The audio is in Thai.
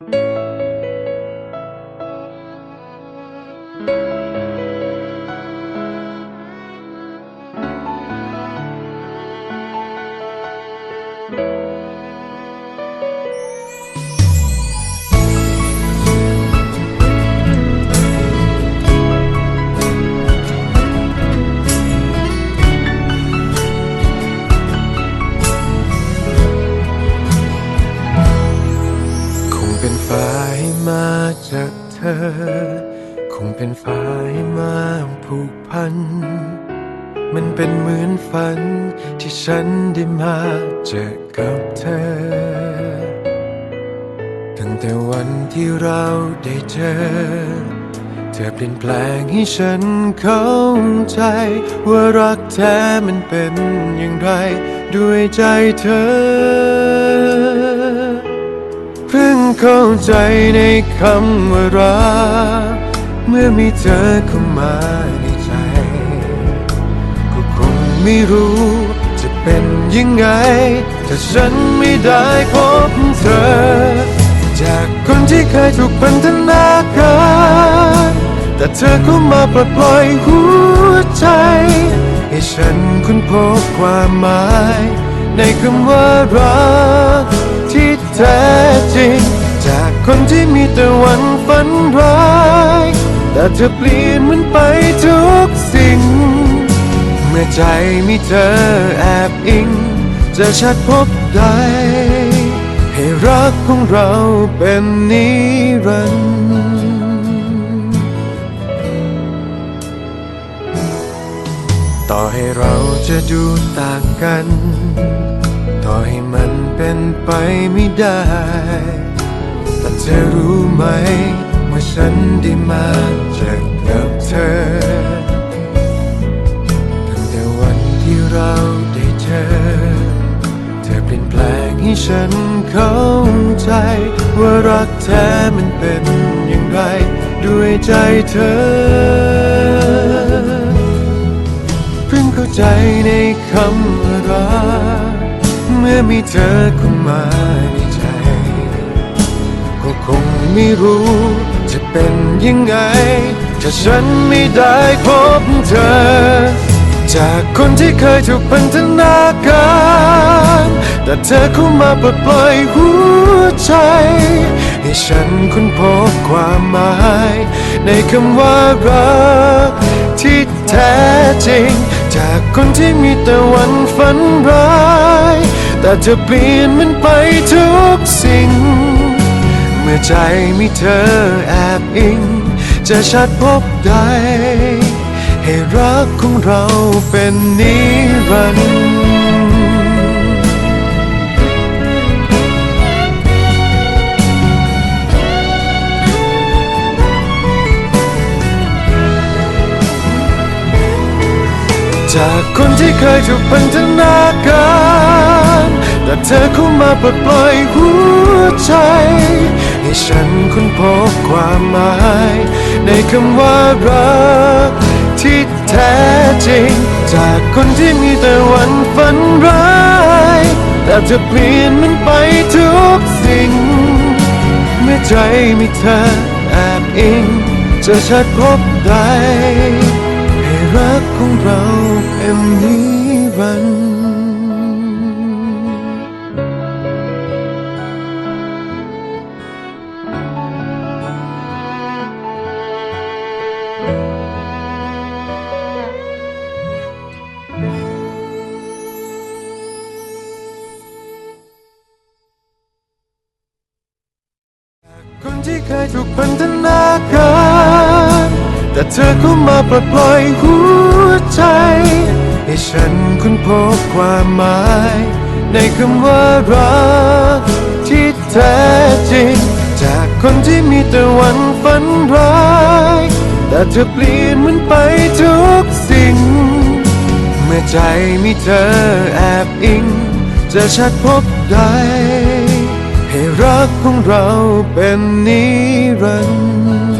ค มาจากเธอ คงเป็นฟ้าให้มาผูกพัน มันเป็นเหมือนฝันที่ฉันได้มาเจอกับเธอ ตั้งแต่วันที่เราได้เจอ เธอเปลี่ยนแปลงให้ฉันเข้าใจ ว่ารักแท้มันเป็นอย่างไร ด้วยใจเธอ เพิ่งเข้าใจในคำว่ารัก เมื่อมีเธอเข้ามาในใจ ก็คงไม่รู้จะเป็นยังไง ถ้าฉันไม่ได้พบเธอ จากคนที่เคยถูกพันธนาการแต่เธอเข้ามาปลดปล่อยหัวใจ ให้ฉันค้นพบความหมาย ในคำว่ารักที่ แท้จริง จากคนที่มีแต่วันฝันร้าย แต่เธอเปลี่ยนมันไปทุกสิ่ง เมื่อใจมีเธอแอบอิง จะชัดพบได้ให้รักของเราเป็นนิรันดร์ต่อให้เราจะดูต่างกัน ให้มันเป็นไปไม่ได้ แต่เธอรู้ไหมว่าฉันได้มาจอกับเธอ ตั้งแต่วันที่เราได้เจอ เธอเปลี่ยนแปลงให้ฉันเข้าใจ ว่ารักแท้มันเป็นอย่างไร ด้วยใจเธอ เพิ่งเข้าใจในคำว่ารัก มื่อมีเธอเข้ามาในใจ ก็คงไม่รู้จะเป็นยังไง ถ้าฉันไม่ได้พบเธอ จากคนที่เคยถูกพันธนาการ แต่เธอเข้ามาปลดปล่อยหัวใจ ให้ฉันค้นพบความหมาย ในคำว่ารักที่แท้จริง จากคนที่มีแต่วันฝันร้าย แต่เธอเปลี่ยนมันไปทุกสิ่ง เมื่อใจมีเธอแอบอิง จะชัดพบได้ให้รักของเราเป็นนิรันดร์จากคนที่เคยถูกพันธนาการ แต่เธอเข้ามาปลดปล่อยหัวใจ ให้ฉันค้นพบความหมาย ในคำว่ารักที่แท้จริง จากคนที่มีแต่วันฝันร้าย แต่เธอเปลี่ยนมันไปทุกสิ่ง เมื่อใจมีเธอแอบอิงจะชัดพบได้ให้รักของเราเป็นนิรันดร์ เคยถูกพันธนาการแต่เธอเข้ามาปลดปล่อยหัวใจ ให้ฉันค้นพบความหมาย ในคำว่ารักที่แท้จริง จากคนที่มีแต่วันฝันร้าย แต่เธอเปลี่ยนมันไปทุกสิ่ง เมื่อใจมีเธอแอบอิง จะชัดพบได้ รักของเราเป็นนิรันดร์